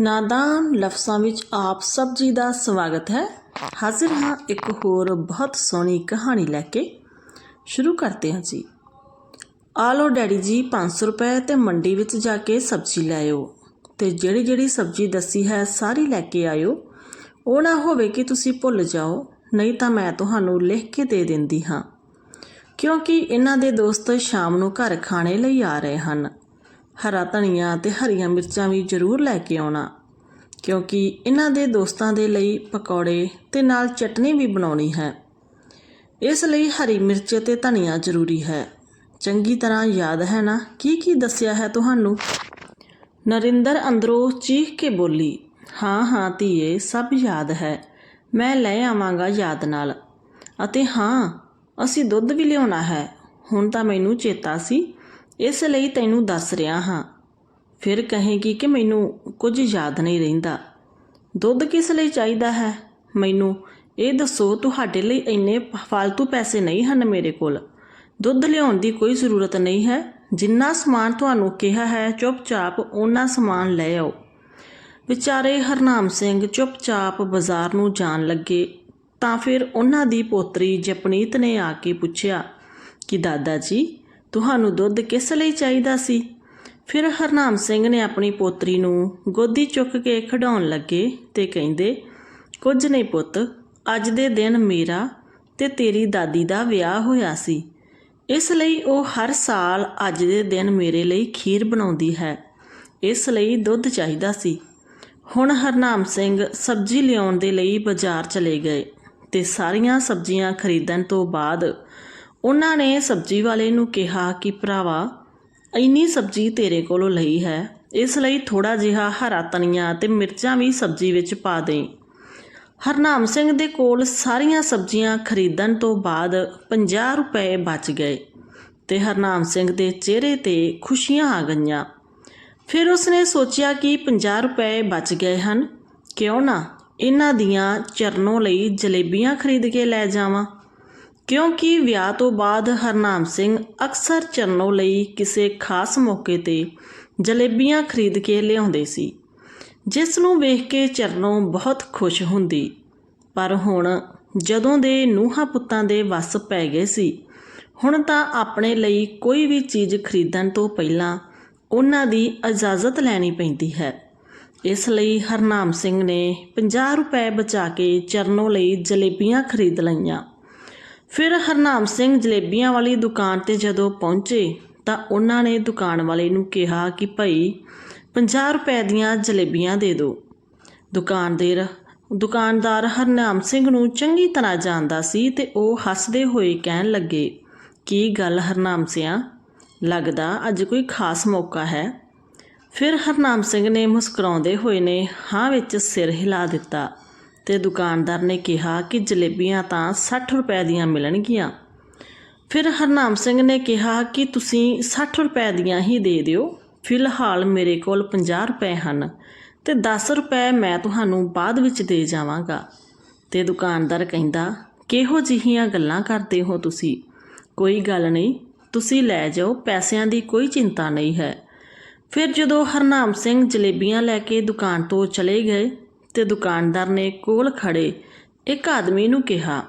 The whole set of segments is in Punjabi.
ਨਾਦਾਨ ਲਫ਼ਜ਼ਾਂ ਵਿੱਚ ਆਪ ਸਭ ਜੀ ਦਾ ਸਵਾਗਤ ਹੈ। ਹਾਜ਼ਰ ਹਾਂ ਇੱਕ ਹੋਰ ਬਹੁਤ ਸੋਹਣੀ ਕਹਾਣੀ ਲੈ ਕੇ। ਸ਼ੁਰੂ ਕਰਦੇ ਹਾਂ ਜੀ। ਆ ਲਓ ਡੈਡੀ ਜੀ 500 ਰੁਪਏ ਤੇ ਮੰਡੀ ਵਿੱਚ ਜਾ ਕੇ ਸਬਜ਼ੀ ਲੈ ਆਓ ਤੇ ਜਿਹੜੀ ਜਿਹੜੀ ਸਬਜ਼ੀ ਦੱਸੀ ਹੈ ਸਾਰੀ ਲੈ ਕੇ ਆਇਓ। ਉਹ ਨਾ ਹੋਵੇ ਕਿ ਤੁਸੀਂ ਭੁੱਲ ਜਾਓ, ਨਹੀਂ ਤਾਂ ਮੈਂ ਤੁਹਾਨੂੰ ਲਿਖ ਕੇ ਦੇ ਦਿੰਦੀ ਹਾਂ। ਕਿਉਂਕਿ ਇਹਨਾਂ ਦੇ ਦੋਸਤ ਸ਼ਾਮ ਨੂੰ ਘਰ ਖਾਣੇ ਲਈ ਆ ਰਹੇ ਹਨ। ਹਰਾ ਧਨੀਆ ਤੇ ਹਰੀਆਂ ਮਿਰਚਾਂ ਵੀ ਜ਼ਰੂਰ ਲੈ ਕੇ ਆਉਣਾ, ਕਿਉਂਕਿ ਇਹਨਾਂ ਦੇ ਦੋਸਤਾਂ ਦੇ ਲਈ ਪਕੌੜੇ ਤੇ ਨਾਲ ਚਟਨੀ ਵੀ ਬਣਾਉਣੀ ਹੈ। ਇਸ ਲਈ ਹਰੀ ਮਿਰਚ ਤੇ ਧਨੀਆ ਜ਼ਰੂਰੀ ਹੈ। ਚੰਗੀ ਤਰ੍ਹਾਂ ਯਾਦ ਹੈ ਨਾ ਕੀ ਕੀ ਦੱਸਿਆ ਹੈ ਤੁਹਾਨੂੰ? ਨਰਿੰਦਰ ਅੰਦਰੋਂ ਚੀਖ ਕੇ ਬੋਲੀ, ਹਾਂ ਹਾਂ ਧੀਏ, ਸਭ ਯਾਦ ਹੈ, ਮੈਂ ਲੈ ਆਵਾਂਗਾ ਯਾਦ ਨਾਲ। ਅਤੇ ਹਾਂ, ਅਸੀਂ ਦੁੱਧ ਵੀ ਲਿਆਉਣਾ ਹੈ, ਹੁਣ ਤਾਂ ਮੈਨੂੰ ਚੇਤਾ ਸੀ ਇਸ ਲਈ ਤੈਨੂੰ ਦੱਸ ਰਿਹਾ ਹਾਂ। ਫਿਰ ਕਹੇਗੀ ਕਿ ਮੈਨੂੰ ਕੁਝ ਯਾਦ ਨਹੀਂ ਰਹਿੰਦਾ। ਦੁੱਧ ਕਿਸ ਲਈ ਚਾਹੀਦਾ ਹੈ? ਮੈਨੂੰ ਇਹ ਦੱਸੋ, ਤੁਹਾਡੇ ਲਈ ਇੰਨੇ ਫालतू ਪੈਸੇ ਨਹੀਂ ਹਨ ਮੇਰੇ ਕੋਲ। ਦੁੱਧ ਲਿਆਉਣ ਦੀ ਕੋਈ ਜ਼ਰੂਰਤ ਨਹੀਂ ਹੈ। ਜਿੰਨਾ ਸਮਾਨ ਤੁਹਾਨੂੰ ਕਿਹਾ ਹੈ, ਚੁੱਪਚਾਪ ਉਹਨਾਂ ਸਮਾਨ ਲੈ ਆਓ। ਵਿਚਾਰੇ ਹਰਨਾਮ ਸਿੰਘ ਚੁੱਪਚਾਪ ਬਾਜ਼ਾਰ ਨੂੰ ਜਾਣ ਲੱਗੇ ਤਾਂ ਫਿਰ ਉਹਨਾਂ ਦੀ ਪੋਤਰੀ ਜਪਨੀਤ ਨੇ ਆ ਕੇ ਪੁੱਛਿਆ, ਕਿ ਦਾਦਾ ਜੀ ਤੁਹਾਨੂੰ ਦੁੱਧ ਕਿਸ ਲਈ ਚਾਹੀਦਾ ਸੀ? ਫਿਰ ਹਰਨਾਮ ਸਿੰਘ ਨੇ ਆਪਣੀ ਪੋਤਰੀ ਨੂੰ ਗੋਦੀ ਚੁੱਕ ਕੇ ਖਿਡਾਉਣ ਲੱਗੇ ਤੇ ਕਹਿੰਦੇ, ਕੁਝ ਨਹੀਂ ਪੁੱਤ, ਅੱਜ ਦੇ ਦਿਨ ਮੇਰਾ ਤੇ ਤੇਰੀ ਦਾਦੀ ਦਾ ਵਿਆਹ ਹੋਇਆ ਸੀ। ਇਸ ਲਈ ਉਹ ਹਰ ਸਾਲ ਅੱਜ ਦੇ ਦਿਨ ਮੇਰੇ ਲਈ ਖੀਰ ਬਣਾਉਂਦੀ ਹੈ। ਇਸ ਲਈ ਦੁੱਧ ਚਾਹੀਦਾ ਸੀ। ਹੁਣ ਹਰਨਾਮ ਸਿੰਘ ਸਬਜ਼ੀ ਲਿਆਉਣ ਦੇ ਲਈ ਬਾਜ਼ਾਰ ਚਲੇ ਗਏ ਤੇ ਸਾਰੀਆਂ ਸਬਜ਼ੀਆਂ ਖਰੀਦਣ ਤੋਂ ਬਾਅਦ ਉਹਨਾਂ ਨੇ ਸਬਜ਼ੀ ਵਾਲੇ ਨੂੰ ਕਿਹਾ ਕਿ ਭਰਾਵਾ, ਇੰਨੀ ਸਬਜ਼ੀ ਤੇਰੇ ਕੋਲੋਂ ਲਈ ਹੈ, ਇਸ ਲਈ ਥੋੜਾ ਜਿਹਾ ਹਰਾ ਧਨੀਆ ਤੇ ਮਿਰਚਾਂ ਵੀ ਸਬਜ਼ੀ ਵਿੱਚ ਪਾ ਦੇਈ। ਹਰਨਾਮ ਸਿੰਘ ਦੇ ਕੋਲ ਸਾਰੀਆਂ ਸਬਜ਼ੀਆਂ ਖਰੀਦਣ ਤੋਂ ਬਾਅਦ 50 ਰੁਪਏ ਬਚ ਗਏ ਤੇ ਹਰਨਾਮ ਸਿੰਘ ਦੇ ਚਿਹਰੇ ਤੇ ਖੁਸ਼ੀਆਂ ਆ ਗਈਆਂ। ਫਿਰ ਉਸਨੇ ਸੋਚਿਆ ਕਿ 50 ਰੁਪਏ ਬਚ ਗਏ ਹਨ, ਕਿਉਂ ਨਾ ਇਹਨਾਂ ਦੀਆਂ ਚਰਨੋਂ ਲਈ ਜਲੇਬੀਆਂ ਖਰੀਦ ਕੇ ਲੈ ਜਾਵਾਂ। ਕਿਉਂਕਿ ਵਿਆਹ ਤੋਂ ਬਾਅਦ ਹਰਨਾਮ ਸਿੰਘ ਅਕਸਰ ਚਰਨੋਂ ਲਈ ਕਿਸੇ ਖਾਸ ਮੌਕੇ ਤੇ ਜਲੇਬੀਆਂ ਖਰੀਦ ਕੇ ਲਿਆਉਂਦੇ ਸੀ, ਜਿਸ ਨੂੰ ਵੇਖ ਕੇ ਚਰਨੋਂ ਬਹੁਤ ਖੁਸ਼ ਹੁੰਦੀ। ਪਰ ਹੁਣ ਜਦੋਂ ਦੇ ਨੂੰਹਾਂ ਪੁੱਤਾਂ ਦੇ ਵੱਸ ਪੈ ਗਏ ਸੀ, ਹੁਣ ਤਾਂ ਆਪਣੇ ਲਈ ਕੋਈ ਵੀ ਚੀਜ਼ ਖਰੀਦਣ ਤੋਂ ਪਹਿਲਾਂ ਉਹਨਾਂ ਦੀ ਇਜਾਜ਼ਤ ਲੈਣੀ ਪੈਂਦੀ ਹੈ। ਇਸ ਲਈ ਹਰਨਾਮ ਸਿੰਘ ਨੇ 50 ਰੁਪਏ ਬਚਾ ਕੇ ਚਰਨੋਂ ਲਈ ਜਲੇਬੀਆਂ ਖਰੀਦ ਲਈਆਂ। ਫਿਰ ਹਰਨਾਮ ਸਿੰਘ ਜਲੇਬੀਆਂ ਵਾਲੀ ਦੁਕਾਨ ਤੇ ਜਦੋਂ ਪਹੁੰਚੇ ਤਾਂ ਉਹਨਾਂ ਨੇ ਦੁਕਾਨ ਵਾਲੇ ਨੂੰ ਕਿਹਾ ਕਿ ਭਾਈ 50 ਰੁਪਏ ਦੀਆਂ ਜਲੇਬੀਆਂ ਦੇ ਦਿਓ। ਦੁਕਾਨਦਾਰ ਦੁਕਾਨਦਾਰ ਹਰਨਾਮ ਸਿੰਘ ਨੂੰ ਚੰਗੀ ਤਰ੍ਹਾਂ ਜਾਣਦਾ ਸੀ ਤੇ ਉਹ ਹੱਸਦੇ ਹੋਏ ਕਹਿਣ ਲੱਗੇ, ਕੀ ਗੱਲ ਹਰਨਾਮ ਸਿਆ? ਲੱਗਦਾ ਅੱਜ ਕੋਈ ਖਾਸ ਮੌਕਾ ਹੈ? ਫਿਰ ਹਰਨਾਮ ਸਿੰਘ ਨੇ ਮੁਸਕਰਾਉਂਦੇ ਹੋਏ ਨੇ ਹਾਂ ਵਿੱਚ ਸਿਰ ਹਿਲਾ ਦਿੱਤਾ। ਤੇ ਦੁਕਾਨਦਾਰ ਨੇ ਕਿਹਾ ਕਿ ਜਲੇਬੀਆਂ ਤਾਂ 60 ਰੁਪਏ ਦੀਆਂ ਮਿਲਣਗੀਆਂ। ਫਿਰ ਹਰਨਾਮ ਸਿੰਘ ਨੇ ਕਿਹਾ ਕਿ ਤੁਸੀਂ 60 ਰੁਪਏ ਦੀਆਂ ਹੀ ਦੇ ਦਿਓ। ਫਿਲਹਾਲ ਮੇਰੇ ਕੋਲ 50 ਰੁਪਏ ਹਨ ਤੇ 10 ਰੁਪਏ ਮੈਂ ਤੁਹਾਨੂੰ ਬਾਅਦ ਵਿੱਚ ਦੇ ਜਾਵਾਂਗਾ। ਤੇ ਦੁਕਾਨਦਾਰ ਕਹਿੰਦਾ, ਕਿਹੋ ਜਿਹੀਆਂ ਗੱਲਾਂ ਕਰਦੇ ਹੋ ਤੁਸੀਂ? ਕੋਈ ਗੱਲ ਨਹੀਂ, ਤੁਸੀਂ ਲੈ ਜਾਓ, ਪੈਸਿਆਂ ਦੀ ਕੋਈ ਚਿੰਤਾ ਨਹੀਂ ਹੈ। ਫਿਰ ਜਦੋਂ ਹਰਨਾਮ ਸਿੰਘ ਜਲੇਬੀਆਂ ਲੈ ਕੇ ਦੁਕਾਨ ਤੋਂ ਚਲੇ ਗਏ ਤੇ ਦੁਕਾਨਦਾਰ ਨੇ ਕੋਲ ਖੜੇ ਇੱਕ ਆਦਮੀ ਨੂੰ ਕਿਹਾ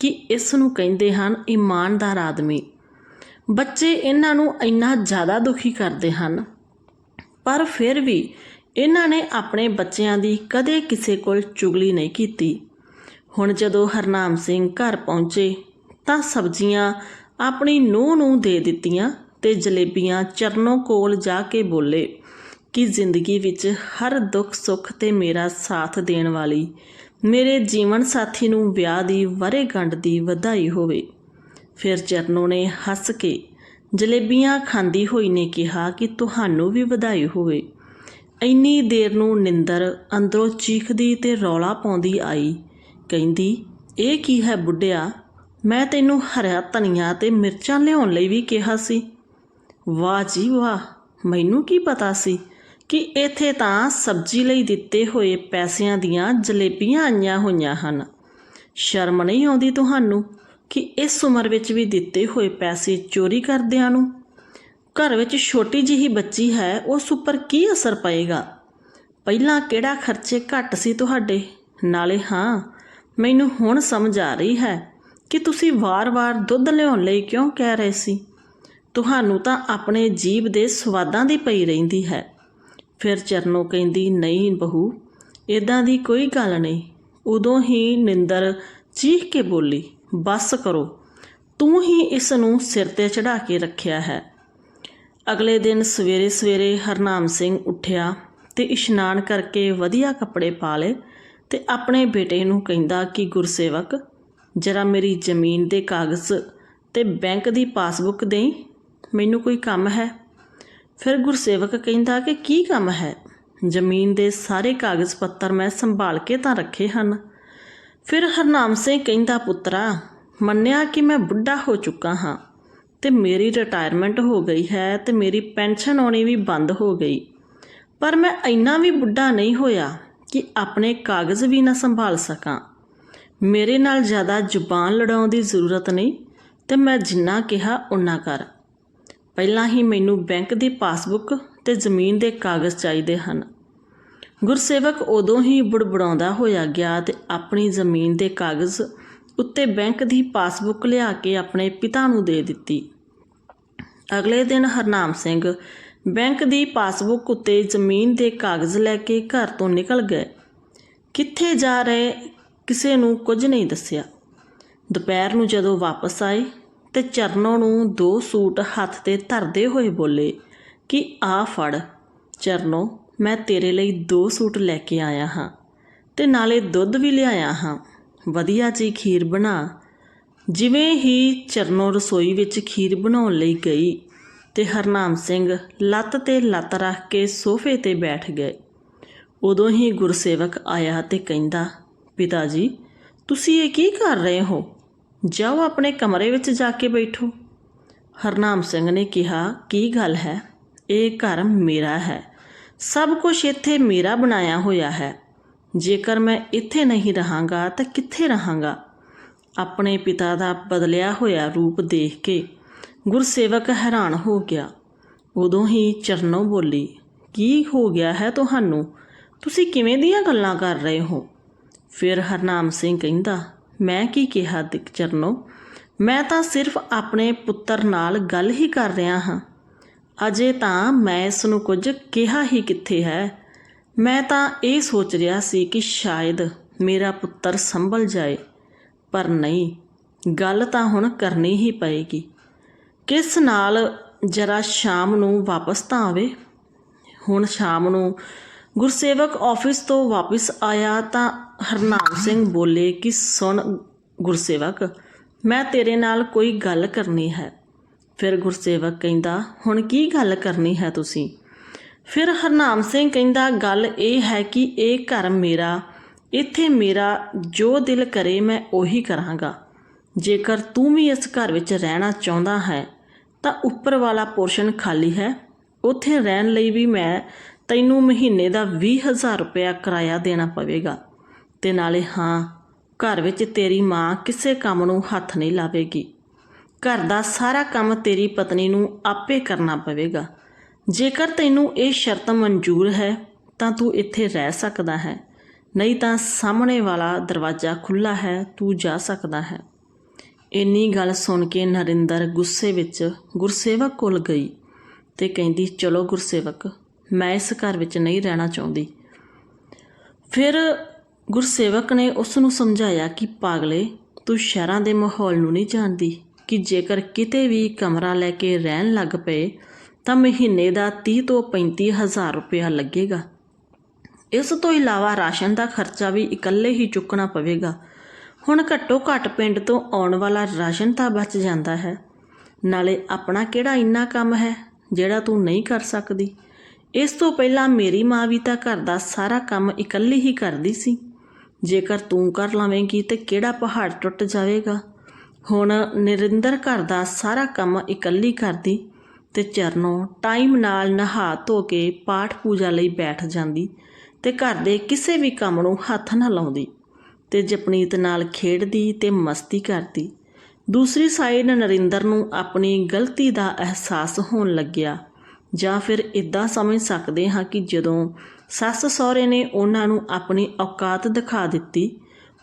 ਕਿ ਇਸ ਨੂੰ ਕਹਿੰਦੇ ਹਨ, ਇਮਾਨਦਾਰ ਆਦਮੀ। ਬੱਚੇ ਇਹਨਾਂ ਨੂੰ ਇੰਨਾ ਜ਼ਿਆਦਾ ਦੁਖੀ ਕਰਦੇ ਹਨ। ਪਰ ਫਿਰ ਵੀ ਇਹਨਾਂ ਨੇ ਆਪਣੇ ਬੱਚਿਆਂ ਦੀ ਕਦੇ ਕਿਸੇ ਕੋਲ ਚੁਗਲੀ ਨਹੀਂ ਕੀਤੀ। ਹੁਣ ਜਦੋਂ ਹਰਨਾਮ ਸਿੰਘ ਘਰ ਪਹੁੰਚੇ ਤਾਂ ਸਬਜ਼ੀਆਂ ਆਪਣੀ ਨੂੰਹ ਨੂੰ ਦੇ ਦਿੱਤੀਆਂ ਤੇ ਜਲੇਬੀਆਂ ਚਰਨੋਂ ਕੋਲ ਜਾ ਕੇ ਬੋਲੇ। ਕਿ ਜ਼ਿੰਦਗੀ ਵਿੱਚ ਹਰ ਦੁੱਖ ਸੁੱਖ ਤੇ ਮੇਰਾ ਸਾਥ ਦੇਣ ਵਾਲੀ ਮੇਰੇ ਜੀਵਨ ਸਾਥੀ ਨੂੰ ਵਿਆਹ ਦੀ ਵਰੇਗੰਢ ਦੀ ਵਧਾਈ ਹੋਵੇ। ਫਿਰ ਚਰਨੋ ਨੇ ਹੱਸ ਕੇ ਜਲੇਬੀਆਂ ਖਾਂਦੀ ਹੋਈ ਨੇ ਕਿਹਾ ਕਿ ਤੁਹਾਨੂੰ ਵੀ ਵਧਾਈ ਹੋਵੇ। ਇੰਨੀ ਦੇਰ ਨੂੰ ਨਿੰਦਰ ਅੰਦਰੋਂ ਚੀਖਦੀ ਤੇ ਰੌਲਾ ਪਾਉਂਦੀ ਆਈ। ਕਹਿੰਦੀ, ਇਹ ਕੀ ਹੈ ਬੁੱਢਿਆ? ਮੈਂ ਤੈਨੂੰ ਹਰਾ ਧਨੀਆ ਤੇ ਮਿਰਚਾਂ ਲਿਆਉਣ ਲਈ ਵੀ ਕਿਹਾ ਸੀ। ਵਾਹ ਜੀ ਵਾਹ, ਮੈਨੂੰ ਕੀ ਪਤਾ ਸੀ? ਕਿ ਇੱਥੇ ਤਾਂ ਸਬਜ਼ੀ ਲਈ ਦਿੱਤੇ ਹੋਏ ਪੈਸਿਆਂ ਦੀਆਂ ਜਲੇਬੀਆਂ ਆਈਆਂ ਹੋਈਆਂ ਹਨ। ਸ਼ਰਮ ਨਹੀਂ ਆਉਂਦੀ ਤੁਹਾਨੂੰ ਕਿ ਇਸ ਉਮਰ ਵਿੱਚ ਵੀ ਦਿੱਤੇ ਹੋਏ ਪੈਸੇ ਚੋਰੀ ਕਰਦਿਆਂ ਨੂੰ? ਘਰ ਵਿੱਚ ਛੋਟੀ ਜਿਹੀ ਬੱਚੀ ਹੈ, ਉਸ ਉੱਪਰ ਕੀ ਅਸਰ ਪਏਗਾ? ਪਹਿਲਾਂ ਕਿਹੜਾ ਖਰਚੇ ਘੱਟ ਸੀ ਤੁਹਾਡੇ? ਨਾਲੇ ਹਾਂ, ਮੈਨੂੰ ਹੁਣ ਸਮਝ ਆ ਰਹੀ ਹੈ ਕਿ ਤੁਸੀਂ ਵਾਰ-ਵਾਰ ਦੁੱਧ ਲਿਆਉਣ ਲਈ ਕਿਉਂ ਕਹਿ ਰਹੇ ਸੀ? ਤੁਹਾਨੂੰ ਤਾਂ ਆਪਣੇ ਜੀਬ ਦੇ ਸਵਾਦਾਂ ਦੀ ਪਈ ਰਹਿੰਦੀ ਹੈ। ਫਿਰ ਚਰਨੋ ਕਹਿੰਦੀ, ਨਹੀਂ ਬਹੂ ਇਦਾਂ ਦੀ ਕੋਈ ਗੱਲ ਨਹੀਂ। ਉਦੋਂ ਹੀ ਨਿੰਦਰ ਚੀਖ ਕੇ ਬੋਲੀ, ਬਸ ਕਰੋ। ਤੂੰ ਹੀ ਇਸ ਨੂੰ ਸਿਰ ਤੇ ਚੜਾ ਕੇ ਰੱਖਿਆ ਹੈ। ਅਗਲੇ ਦਿਨ ਸਵੇਰੇ ਸਵੇਰੇ ਹਰਨਾਮ ਸਿੰਘ ਉੱਠਿਆ ਤੇ ਇਸ਼ਨਾਨ ਕਰਕੇ ਵਧੀਆ ਕੱਪੜੇ ਪਾ ਲਏ ਤੇ ਆਪਣੇ ਬੇਟੇ ਨੂੰ ਕਹਿੰਦਾ ਕਿ, ਗੁਰਸੇਵਕ, ਜਰਾ ਮੇਰੀ ਜ਼ਮੀਨ ਦੇ ਕਾਗਜ਼ ਤੇ ਬੈਂਕ ਦੀ ਪਾਸਬੁੱਕ ਦੇਈ? ਮੈਨੂੰ ਕੋਈ ਕੰਮ ਹੈ? ਫਿਰ ਗੁਰਸੇਵਕ ਕਹਿੰਦਾ ਕਿ ਕੀ ਕੰਮ ਹੈ? ਜ਼ਮੀਨ ਦੇ ਸਾਰੇ ਕਾਗਜ਼ ਪੱਤਰ ਮੈਂ ਸੰਭਾਲ ਕੇ ਤਾਂ ਰੱਖੇ ਹਨ। ਫਿਰ ਹਰਨਾਮ ਸਿੰਘ ਕਹਿੰਦਾ, ਪੁੱਤਰਾ, ਮੰਨਿਆ ਕਿ ਮੈਂ ਬੁੱਢਾ ਹੋ ਚੁੱਕਾ ਹਾਂ ਤੇ ਮੇਰੀ ਰਿਟਾਇਰਮੈਂਟ ਹੋ ਗਈ ਹੈ ਤੇ ਮੇਰੀ ਪੈਨਸ਼ਨ ਆਉਣੀ ਵੀ ਬੰਦ ਹੋ ਗਈ। ਪਰ ਮੈਂ ਇੰਨਾ ਵੀ ਬੁੱਢਾ ਨਹੀਂ ਹੋਇਆ ਕਿ ਆਪਣੇ ਕਾਗਜ਼ ਵੀ ਨਾ ਸੰਭਾਲ ਸਕਾਂ। ਮੇਰੇ ਨਾਲ ਜ਼ਿਆਦਾ ਜ਼ੁਬਾਨ ਲੜਾਉਣ ਦੀ ਜ਼ਰੂਰਤ ਨਹੀਂ ਤੇ ਮੈਂ ਜਿੰਨਾ ਕਿਹਾ ਉਨਾ ਕਰ। ਪਹਿਲਾਂ ਹੀ ਮੈਨੂੰ ਬੈਂਕ ਦੀ ਪਾਸਬੁੱਕ ਤੇ ਜ਼ਮੀਨ ਦੇ ਕਾਗਜ਼ ਚਾਹੀਦੇ ਹਨ। ਗੁਰਸੇਵਕ ਉਦੋਂ ਹੀ ਬੁੜਬੜਾਉਂਦਾ ਹੋਇਆ ਗਿਆ ਤੇ ਆਪਣੀ ਜ਼ਮੀਨ ਦੇ ਕਾਗਜ਼ ਉੱਤੇ ਬੈਂਕ ਦੀ ਪਾਸਬੁੱਕ ਲਿਆ ਕੇ ਆਪਣੇ ਪਿਤਾ ਨੂੰ ਦੇ ਦਿੱਤੀ। ਅਗਲੇ ਦਿਨ ਹਰਨਾਮ ਸਿੰਘ ਬੈਂਕ ਦੀ ਪਾਸਬੁੱਕ ਉੱਤੇ ਜ਼ਮੀਨ ਦੇ ਕਾਗਜ਼ ਲੈ ਕੇ ਘਰ ਤੋਂ ਨਿਕਲ ਗਏ। ਕਿੱਥੇ ਜਾ ਰਹੇ, ਕਿਸੇ ਨੂੰ ਕੁਝ ਨਹੀਂ ਦੱਸਿਆ। ਦੁਪਹਿਰ ਨੂੰ ਜਦੋਂ ਵਾਪਸ ਆਏ ਤੇ ਚਰਨੋਂ ਨੂੰ ਦੋ ਸੂਟ ਹੱਥ ਤੇ ਧਰਦੇ ਹੋਏ ਬੋਲੇ ਕਿ ਆ ਫੜ, ਚਰਨੋ, ਮੈਂ ਤੇਰੇ ਲਈ ਦੋ ਸੂਟ ਲੈ ਕੇ ਆਇਆ ਹਾਂ ਤੇ ਨਾਲੇ ਦੁੱਧ ਵੀ ਲਿਆਇਆ ਹਾਂ। ਵਧੀਆ ਜੀ ਖੀਰ ਬਣਾ। ਜਿਵੇਂ ਹੀ ਚਰਨੋ ਰਸੋਈ ਵਿੱਚ ਖੀਰ ਬਣਾਉਣ ਲਈ ਗਈ ਤੇ ਹਰਨਾਮ ਸਿੰਘ ਲੱਤ ਤੇ ਲੱਤ ਰੱਖ ਕੇ ਸੋਫੇ ਤੇ ਬੈਠ ਗਏ, ਉਦੋਂ ਹੀ ਗੁਰਸੇਵਕ ਆਇਆ ਤੇ ਕਹਿੰਦਾ, ਪਿਤਾ ਜੀ, ਤੁਸੀਂ ਇਹ ਕੀ ਕਰ ਰਹੇ ਹੋ? ਜਾਓ ਆਪਣੇ ਕਮਰੇ ਵਿੱਚ ਜਾ ਕੇ ਬੈਠੋ। ਹਰਨਾਮ ਸਿੰਘ ਨੇ ਕਿਹਾ, ਕੀ ਗੱਲ ਹੈ? ਇਹ ਘਰ ਮੇਰਾ ਹੈ। ਸਭ ਕੁਝ ਇੱਥੇ ਮੇਰਾ ਬਣਾਇਆ ਹੋਇਆ ਹੈ। ਜੇਕਰ ਮੈਂ ਇੱਥੇ ਨਹੀਂ ਰਹਾਂਗਾ, ਤਾਂ ਕਿੱਥੇ ਰਹਾਂਗਾ? ਆਪਣੇ ਪਿਤਾ ਦਾ ਬਦਲਿਆ ਹੋਇਆ ਰੂਪ ਦੇਖ ਕੇ ਗੁਰਸੇਵਕ ਹੈਰਾਨ ਹੋ ਗਿਆ। ਉਦੋਂ ਹੀ ਚਰਨੋਂ ਬੋਲੀ, ਕੀ ਹੋ ਗਿਆ ਹੈ ਤੁਹਾਨੂੰ? ਤੁਸੀਂ ਕਿਵੇਂ ਦੀਆਂ ਗੱਲਾਂ ਕਰ ਰਹੇ ਹੋ? ਫਿਰ ਹਰਨਾਮ ਸਿੰਘ ਕਹਿੰਦਾ ਮੈਂ ਕੀ ਕਿਹਾ ਦਿਕ ਚਰਨੋ? ਮੈਂ ਤਾਂ ਸਿਰਫ ਆਪਣੇ ਪੁੱਤਰ ਨਾਲ ਗੱਲ ਹੀ ਕਰ ਰਿਹਾ ਹਾਂ। ਅਜੇ ਤਾਂ ਮੈਂ ਇਸ ਨੂੰ ਕੁਝ ਕਿਹਾ ਹੀ ਕਿੱਥੇ ਹੈ? ਮੈਂ ਤਾਂ ਇਹ ਸੋਚ ਰਿਹਾ ਸੀ ਕਿ ਸ਼ਾਇਦ ਮੇਰਾ ਪੁੱਤਰ ਸੰਭਲ ਜਾਏ, ਪਰ ਨਹੀਂ, ਗੱਲ ਤਾਂ ਹੁਣ ਕਰਨੀ ਹੀ ਪਏਗੀ। ਕਿਸ ਨਾਲ ਜਰਾ ਸ਼ਾਮ ਨੂੰ ਵਾਪਸ ਤਾਂ ਆਵੇ? ਹੁਣ ਸ਼ਾਮ ਨੂੰ ਗੁਰਸੇਵਕ ਆਫਿਸ ਤੋਂ ਵਾਪਸ ਆਇਆ ਤਾਂ ਹਰਨਾਮ ਸਿੰਘ ਬੋਲੇ ਕਿ ਸੁਣ ਗੁਰਸੇਵਕ, ਮੈਂ ਤੇਰੇ ਨਾਲ ਕੋਈ ਗੱਲ ਕਰਨੀ ਹੈ। ਫਿਰ ਗੁਰਸੇਵਕ ਕਹਿੰਦਾ, ਹੁਣ ਕੀ ਗੱਲ ਕਰਨੀ ਹੈ ਤੁਸੀਂ? ਫਿਰ ਹਰਨਾਮ ਸਿੰਘ ਕਹਿੰਦਾ, ਗੱਲ ਇਹ ਹੈ ਕਿ ਇਹ ਘਰ ਮੇਰਾ, ਇੱਥੇ ਮੇਰਾ ਜੋ ਦਿਲ ਕਰੇ ਮੈਂ ਉਹੀ ਕਰਾਂਗਾ। ਜੇਕਰ ਤੂੰ ਵੀ ਇਸ ਘਰ ਵਿੱਚ ਰਹਿਣਾ ਚਾਹੁੰਦਾ ਹੈ, ਤਾਂ ਉੱਪਰ ਵਾਲਾ ਪੋਰਸ਼ਨ ਖਾਲੀ ਹੈ। ਉੱਥੇ ਰਹਿਣ ਲਈ ਵੀ ਮੈਂ ਤੈਨੂੰ ਮਹੀਨੇ ਦਾ 20000 ਰੁਪਇਆ ਕਿਰਾਇਆ ਦੇਣਾ ਪਵੇਗਾ। ਤੇ ਨਾਲੇ ਹਾਂ, ਘਰ ਵਿੱਚ ਤੇਰੀ ਮਾਂ ਕਿਸੇ ਕੰਮ ਨੂੰ ਹੱਥ ਨਹੀਂ ਲਾਵੇਗੀ। ਘਰ ਦਾ ਸਾਰਾ ਕੰਮ ਤੇਰੀ ਪਤਨੀ ਨੂੰ ਆਪੇ ਕਰਨਾ ਪਵੇਗਾ। ਜੇਕਰ ਤੈਨੂੰ ਇਹ ਸ਼ਰਤ ਮਨਜ਼ੂਰ ਹੈ, ਤਾਂ ਤੂੰ ਇੱਥੇ ਰਹਿ ਸਕਦਾ ਹੈ। ਨਹੀਂ ਤਾਂ ਸਾਹਮਣੇ ਵਾਲਾ ਦਰਵਾਜ਼ਾ ਖੁੱਲਾ ਹੈ, ਤੂੰ ਜਾ ਸਕਦਾ ਹੈ। ਇੰਨੀ ਗੱਲ ਸੁਣ ਕੇ ਨਰਿੰਦਰ ਗੁੱਸੇ ਵਿੱਚ ਗੁਰਸੇਵਕ ਕੋਲ ਗਈ ਤੇ ਕਹਿੰਦੀ, ਚਲੋ ਗੁਰਸੇਵਕ, ਮੈਂ ਇਸ ਘਰ ਵਿੱਚ ਨਹੀਂ ਰਹਿਣਾ ਚਾਹੁੰਦੀ। ਫਿਰ ਗੁਰਸੇਵਕ ਨੇ ਉਸ ਨੂੰ ਸਮਝਾਇਆ ਕਿ ਪਾਗਲੇ, ਤੂੰ ਸ਼ਹਿਰਾਂ ਦੇ ਮਾਹੌਲ ਨੂੰ ਨਹੀਂ ਜਾਣਦੀ ਕਿ ਜੇਕਰ ਕਿਤੇ ਵੀ ਕਮਰਾ ਲੈ ਕੇ ਰਹਿਣ ਲੱਗ ਪਏ, ਤਾਂ ਮਹੀਨੇ ਦਾ 30 ਤੋਂ 35 ਹਜ਼ਾਰ ਰੁਪਇਆ ਲੱਗੇਗਾ। ਇਸ ਤੋਂ ਇਲਾਵਾ ਰਾਸ਼ਨ ਦਾ ਖਰਚਾ ਵੀ ਇਕੱਲੇ ਹੀ ਚੁੱਕਣਾ ਪਵੇਗਾ। ਹੁਣ ਘੱਟੋ ਘੱਟ ਪਿੰਡ ਤੋਂ ਆਉਣ ਵਾਲਾ ਰਾਸ਼ਨ ਤਾਂ ਬਚ ਜਾਂਦਾ ਹੈ। ਨਾਲੇ ਆਪਣਾ ਕਿਹੜਾ ਇੰਨਾ ਕੰਮ ਹੈ ਜਿਹੜਾ ਤੂੰ ਨਹੀਂ ਕਰ ਸਕਦੀ? ਇਸ ਤੋਂ ਪਹਿਲਾਂ ਮੇਰੀ ਮਾਂ ਵੀ ਤਾਂ ਘਰ ਦਾ ਸਾਰਾ ਕੰਮ ਇਕੱਲੀ ਹੀ ਕਰਦੀ ਸੀ। ਜੇਕਰ ਤੂੰ ਕਰ ਲਵੇਂਗੀ ਤੇ ਕਿਹੜਾ ਪਹਾੜ ਟੁੱਟ ਜਾਵੇਗਾ? ਹੁਣ ਨਰਿੰਦਰ ਘਰ ਦਾ ਸਾਰਾ ਕੰਮ ਇਕੱਲੀ ਕਰਦੀ ਤੇ ਚਰਨੋਂ ਟਾਈਮ ਨਾਲ ਨਹਾ ਧੋ ਕੇ ਪਾਠ ਪੂਜਾ ਲਈ ਬੈਠ ਜਾਂਦੀ ਤੇ ਘਰ ਦੇ ਕਿਸੇ ਵੀ ਕੰਮ ਨੂੰ ਹੱਥ ਨਾ ਲਾਉਂਦੀ ਤੇ ਜਪਨੀਤ ਨਾਲ ਖੇਡਦੀ ਤੇ ਮਸਤੀ ਕਰਦੀ। ਦੂਸਰੀ ਸਾਈਡ ਨਰਿੰਦਰ ਨੂੰ ਆਪਣੀ ਗਲਤੀ ਦਾ ਅਹਿਸਾਸ ਹੋਣ ਲੱਗਿਆ ਜਾਂ ਫਿਰ ਇਦਾਂ ਸਮਝ ਸਕਦੇ ਹਾਂ ਕਿ ਜਦੋਂ ਸੱਸ ਸਹੁਰੇ ਨੇ ਉਹਨਾਂ ਨੂੰ ਆਪਣੀ ਔਕਾਤ ਦਿਖਾ ਦਿੱਤੀ।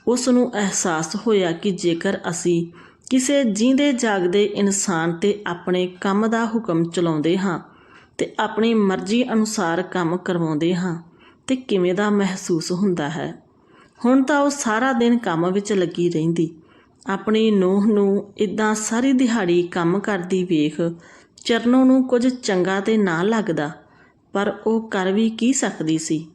ਉਸ ਨੂੰ ਅਹਿਸਾਸ ਹੋਇਆ ਕਿ ਜੇਕਰ ਅਸੀਂ ਕਿਸੇ ਜੀਂਦੇ ਜਾਗਦੇ ਇਨਸਾਨ ਤੇ ਆਪਣੇ ਕੰਮ ਦਾ ਹੁਕਮ ਚਲਾਉਂਦੇ ਹਾਂ ਤੇ ਆਪਣੀ ਮਰਜ਼ੀ ਅਨੁਸਾਰ ਕੰਮ ਕਰਵਾਉਂਦੇ ਹਾਂ, ਤੇ ਕਿਵੇਂ ਦਾ ਮਹਿਸੂਸ ਹੁੰਦਾ ਹੈ? ਹੁਣ ਤਾਂ ਉਹ ਸਾਰਾ ਦਿਨ ਕੰਮ ਵਿੱਚ ਲੱਗੀ ਰਹਿੰਦੀ। ਆਪਣੀ ਨੂੰਹ ਨੂੰ ਇਦਾਂ ਸਾਰੀ ਦਿਹਾੜੀ ਕੰਮ ਕਰਦੀ ਵੇਖ ਚਰਨੋਂ ਨੂੰ ਕੁਝ ਚੰਗਾ ਤੇ ਨਾ ਲੱਗਦਾ। ਪਰ ਉਹ ਕਰ ਵੀ ਕੀ ਸਕਦੀ ਸੀ?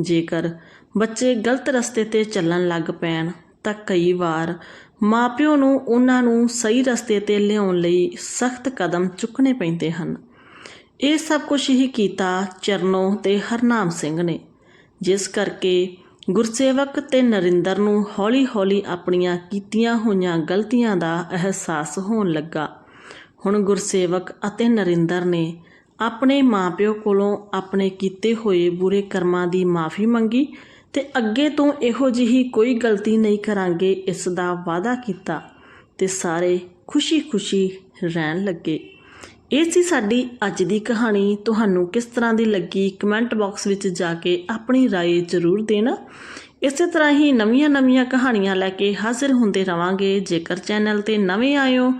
ਜੇਕਰ ਬੱਚੇ ਗਲਤ ਰਸਤੇ ਤੇ ਚੱਲਣ ਲੱਗ ਪੈਣ, ਤਾਂ ਕਈ ਵਾਰ ਮਾਪਿਓ ਨੂੰ ਉਹਨਾਂ ਨੂੰ ਸਹੀ ਰਸਤੇ ਤੇ ਲਿਆਉਣ ਲਈ ਸਖਤ ਕਦਮ ਚੁੱਕਣੇ ਪੈਂਦੇ ਹਨ। ਇਹ ਸਭ ਕੁਝ ਹੀ ਕੀਤਾ ਚਰਨੋ ਤੇ ਹਰਨਾਮ ਸਿੰਘ ਨੇ, ਜਿਸ ਕਰਕੇ ਗੁਰਸੇਵਕ ਤੇ ਨਰਿੰਦਰ ਨੂੰ ਹੌਲੀ-ਹੌਲੀ ਆਪਣੀਆਂ ਕੀਤੀਆਂ ਹੋਈਆਂ ਗਲਤੀਆਂ ਦਾ ਅਹਿਸਾਸ ਹੋਣ ਲੱਗਾ। ਹੁਣ ਗੁਰਸੇਵਕ ਅਤੇ ਨਰਿੰਦਰ ਨੇ ਆਪਣੇ ਮਾਪਿਓ ਕੋਲੋਂ ਆਪਣੇ ਕੀਤੇ ਹੋਏ ਬੁਰੇ ਕਰਮਾਂ ਦੀ ਮਾਫੀ ਮੰਗੀ ਤੇ ਅੱਗੇ ਤੋਂ ਇਹੋ ਜਿਹੀ ਕੋਈ ਗਲਤੀ ਨਹੀਂ ਕਰਾਂਗੇ ਇਸ ਦਾ ਵਾਅਦਾ ਕੀਤਾ ਤੇ ਸਾਰੇ ਖੁਸ਼ੀ-ਖੁਸ਼ੀ ਰਹਿਣ ਲੱਗੇ ਇਹ ਸੀ ਸਾਡੀ ਅੱਜ ਦੀ ਕਹਾਣੀ ਤੁਹਾਨੂੰ ਕਿਸ ਤਰ੍ਹਾਂ ਦੀ ਲੱਗੀ ਕਮੈਂਟ ਬਾਕਸ ਵਿੱਚ ਜਾ ਕੇ ਆਪਣੀ رائے ਜ਼ਰੂਰ ਦੇਣਾ ਇਸੇ ਤਰ੍ਹਾਂ ਹੀ ਨਵੀਆਂ-ਨਵੀਆਂ ਕਹਾਣੀਆਂ ਲੈ ਕੇ ਹਾਜ਼ਰ ਹੁੰਦੇ ਰਵਾਂਗੇ ਜੇਕਰ ਚੈਨਲ ਤੇ ਨਵੇਂ ਆਇਓ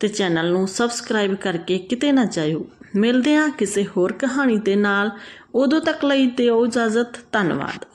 ਤੇ ਚੈਨਲ ਨੂੰ ਸਬਸਕ੍ਰਾਈਬ ਕਰਕੇ ਕਿਤੇ ਨਾ ਜਾਇਓ ਮਿਲਦੇ ਹਾਂ ਕਿਸੇ ਹੋਰ ਕਹਾਣੀ ਦੇ ਨਾਲ। ਉਦੋਂ ਤੱਕ ਲਈ ਦਿਓ ਇਜਾਜ਼ਤ। ਧੰਨਵਾਦ।